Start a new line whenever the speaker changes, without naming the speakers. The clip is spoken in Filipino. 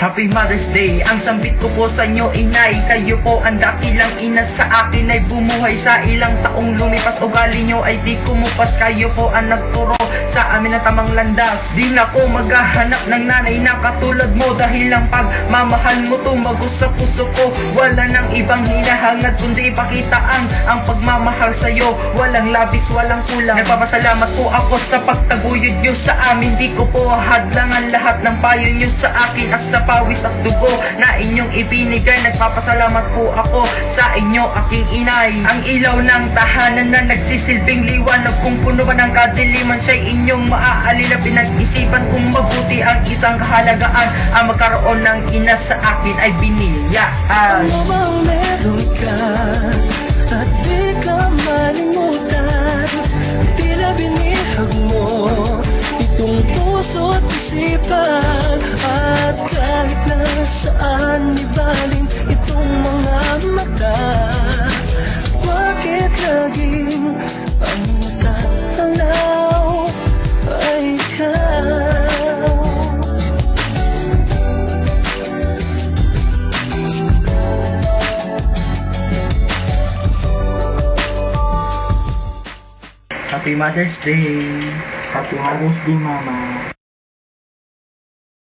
Happy Mother's Day. Ang sambit ko po sa inyo inay. Kayo po ang dakilang ina sa akin Ay bumuhay sa ilang taong lumipas. Ugali nyo ay di kumupas. Kayo po ang nagturo sa amin na tamang landas. Di na ko maghahanap ng nanay na katulad mo. Dahil ang pagmamahal mo tumagos sa puso ko. Wala nang ibang hinahangad kundi ipakita ang Ang pagmamahal sa'yo. Walang labis, walang kulang. Nagpapasalamat po ako sa pagtaguyod nyo sa amin. Di ko po hadlangan lahat ng payo nyo sa akin At sa pawis at dugo na inyong ibinigay. Nagpapasalamat po ako sa inyo aking inay. Ang ilaw ng tahanan na nagsisilbing liwanag. Kung puno man ng kadiliman siya'y inyong maaalila Pinag-isipan kung mabuti ang isang kahalagaan Ang magkaroon ng ina sa akin ay biniyaan
Ano bang meron ka? At di ka malimutan? Tila binihag mo Itong puso at isipan. At kahit na saan ibaling
Happy Mother's Day
Happy Mother's Day, Mama.